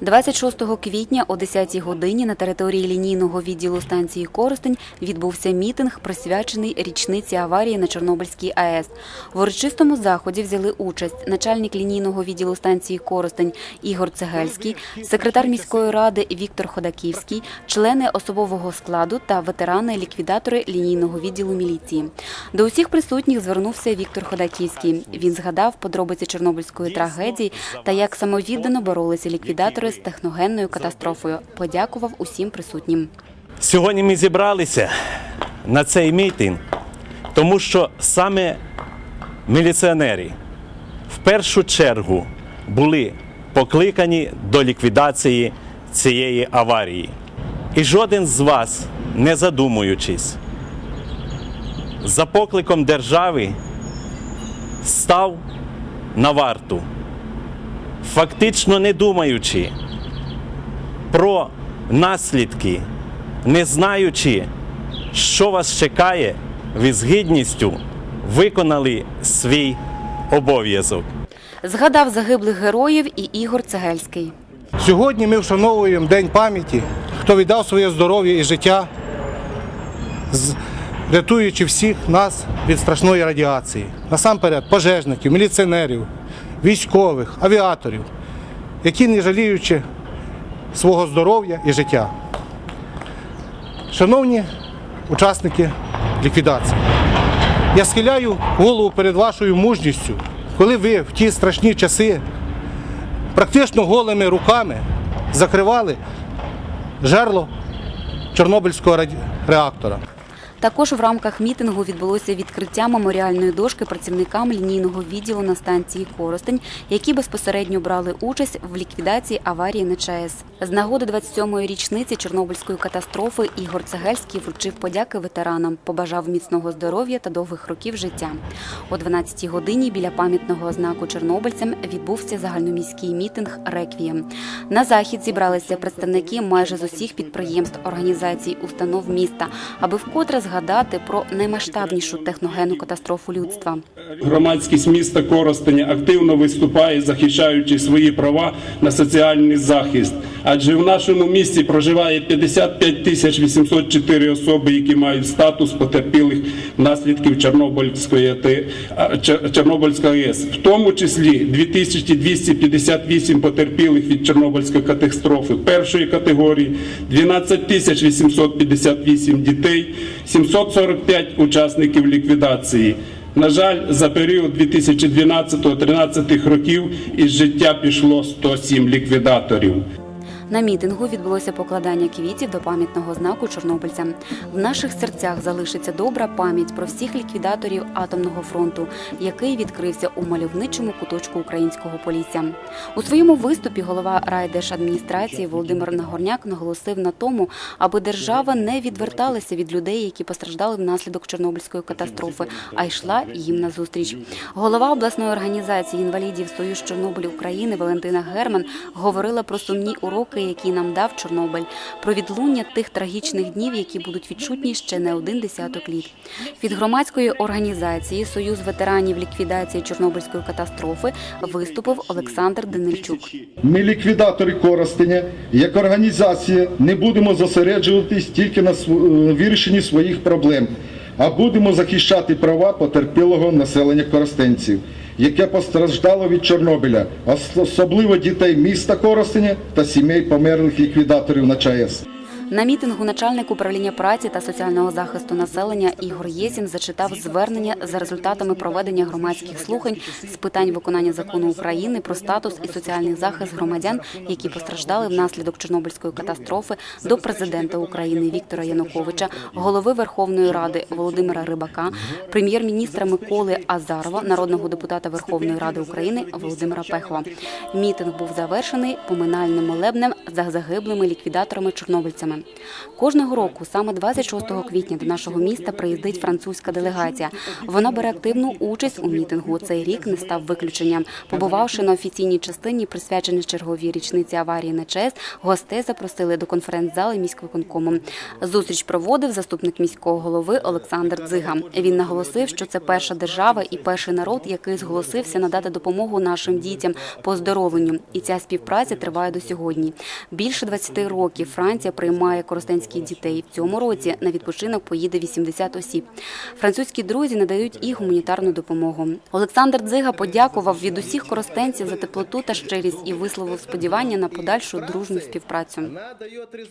26 квітня о 10 годині на території лінійного відділу станції Коростень відбувся мітинг, присвячений річниці аварії на Чорнобильській АЕС. В урочистому заході взяли участь начальник лінійного відділу станції Коростень Ігор Цегельський, секретар міської ради Віктор Ходаківський, члени особового складу та ветерани-ліквідатори лінійного відділу міліції. До усіх присутніх звернувся Віктор Ходаківський. Він згадав подробиці Чорнобильської трагедії та як самовіддано боролися ліквідатори з техногенною катастрофою. Подякував усім присутнім. Сьогодні ми зібралися на цей мітинг, тому що саме міліціонери в першу чергу були покликані до ліквідації цієї аварії. І жоден з вас, не задумуючись, за покликом держави став на варту, фактично не думаючи про наслідки, не знаючи, що вас чекає, ви з гідністю виконали свій обов'язок. Згадав загиблих героїв і Ігор Цегельський. Сьогодні ми вшановуємо День пам'яті, хто віддав своє здоров'я і життя, рятуючи всіх нас від страшної радіації. Насамперед пожежників, міліціонерів, військових, авіаторів, які не жаліючи свого здоров'я і життя. Шановні учасники ліквідації, я схиляю голову перед вашою мужністю, коли ви в ті страшні часи практично голими руками закривали жерло Чорнобильського реактора. Також в рамках мітингу відбулося відкриття меморіальної дошки працівникам лінійного відділу на станції Коростень, які безпосередньо брали участь в ліквідації аварії на ЧАЕС. З нагоди 27-ї річниці Чорнобильської катастрофи Ігор Цегельський вручив подяки ветеранам, побажав міцного здоров'я та довгих років життя. О 12-й годині біля пам'ятного знаку чорнобильцям відбувся загальноміський мітинг Реквієм. На захід зібралися представники майже з усіх підприємств, організацій, установ міста, аби вкотре згадати про наймасштабнішу техногенну катастрофу людства. Громадськість міста Коростеня активно виступає, захищаючи свої права на соціальний захист. Адже в нашому місті проживає 55 тисяч 804 особи, які мають статус потерпілих наслідків Чорнобильської Чорнобильської АЕС, в тому числі 2258 потерпілих від Чорнобильської катастрофи першої категорії, 12 тисяч 858 дітей, 745 учасників ліквідації. На жаль, за період 2012-2013 років із життя пішло 107 ліквідаторів. На мітингу відбулося покладання квітів до пам'ятного знаку чорнобильцям. В наших серцях залишиться добра пам'ять про всіх ліквідаторів атомного фронту, який відкрився у мальовничому куточку українського полісся. У своєму виступі голова райдержадміністрації Володимир Нагорняк наголосив на тому, аби держава не відверталася від людей, які постраждали внаслідок Чорнобильської катастрофи, а йшла їм назустріч. Голова обласної організації інвалідів Союз Чорнобиль України Валентина Герман говорила про сумні уроки, які нам дав Чорнобиль, про відлуння тих трагічних днів, які будуть відчутні ще не один десяток літ. Від громадської організації Союз ветеранів ліквідації Чорнобильської катастрофи виступив Олександр Денильчук. Ми, ліквідатори Коростеня, як організація, не будемо зосереджуватись тільки на е, вирішенні своїх проблем, а будемо захищати права потерпілого населення коростенців, яке постраждало від Чорнобиля, ос- особливо дітей міста Коростеня та сімей померлих ліквідаторів на ЧАЕС. На мітингу начальник управління праці та соціального захисту населення Ігор Єсін зачитав звернення за результатами проведення громадських слухань з питань виконання закону України про статус і соціальний захист громадян, які постраждали внаслідок Чорнобильської катастрофи до президента України Віктора Януковича, голови Верховної Ради Володимира Рибака, прем'єр-міністра Миколи Азарова, народного депутата Верховної Ради України Володимира Пехова. Мітинг був завершений поминальним молебнем за загиблими ліквідаторами чорнобильцями. Кожного року, саме 26 квітня, до нашого міста приїздить французька делегація. Вона бере активну участь у мітингу. Цей рік не став виключенням. Побувавши на офіційній частині, присвяченій черговій річниці аварії на ЧАЕС, гостей запросили до конференц-зали міськвиконкому. Зустріч проводив заступник міського голови Олександр Дзига. Він наголосив, що це перша держава і перший народ, який зголосився надати допомогу нашим дітям по оздоровленню. І ця співпраця триває до сьогодні. Більше 20 років Франція приймає коростенських дітей. В цьому році на відпочинок поїде 80 осіб. Французькі друзі надають і гуманітарну допомогу. Олександр Дзига подякував від усіх коростенців за теплоту та щирість і висловив сподівання на подальшу дружну співпрацю.